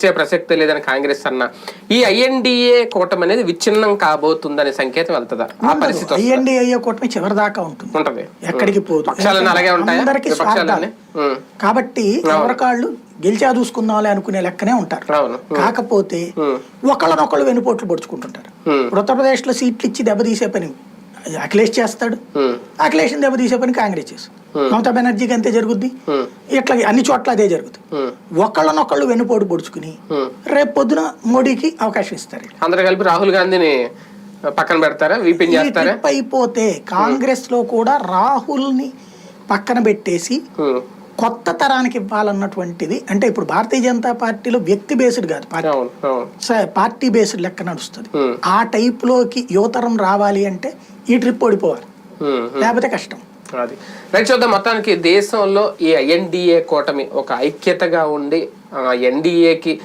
ఇచ్చే ప్రసక్తే లేదని కాంగ్రెస్ అన్న. ఈ ఐఎన్డిఏ కూటమి అనేది విచ్ఛిన్నం కాబోతుందనే సంకేతం వెళ్తుందా? ఆ పరిస్థితి అయ్యే కూటమి చివరి దాకా ఉంటుంది. ఉంటది. ఎక్కడికి పోదు. అలాగే ఉంటాయా. కాబట్టి ఎవరికాళ్ళు గెలిచా చూసుకుందాంలే అనుకునే లెక్కనే ఉంటారు. కాకపోతే ఒకళ్ళనొకళ్ళు వెనుపోట్లు పొడుచుకుంటుంటారు. ఇప్పుడు ఉత్తరప్రదేశ్లో సీట్లు ఇచ్చి దెబ్బతీసే పని అఖిలేష్ చేస్తాడు. అఖిలేష్ దెబ్బతీసే పని కాంగ్రెస్ చేస్తుంది మమతా బెనర్జీకి అంతే జరుగుద్ది. ఇట్లా అన్ని చోట్ల అదే జరుగుతుంది. ఒకళ్ళనొకళ్ళు వెనుపోటు పొడుచుకుని. రేపు పొద్దున మోడీకి అవకాశం ఇస్తారు అందరు కలిపి రాహుల్ గాంధీని పక్కన పెడతారా చేస్తారా ట్రిప్ అయిపోతే కాంగ్రెస్లో కూడా రాహుల్ని పక్కన పెట్టేసి. కొత్త తరానికి ఇవ్వాలన్నటువంటిది అంటే ఇప్పుడు భారతీయ జనతా పార్టీలో వ్యక్తి బేస్డ్ కాదు పార్టీ పార్టీ బేస్డ్ లెక్క నడుస్తుంది. ఆ టైప్లోకి యువతరం రావాలి అంటే ఈ ట్రిప్ ఓడిపోవాలి. లేకపోతే కష్టం. అది. రైట్ చూద్దాం మొత్తానికి దేశంలో ఈ ఎన్డీఏ కూటమి ఒక ఐక్యతగా ఉండి ఎన్డీఏకి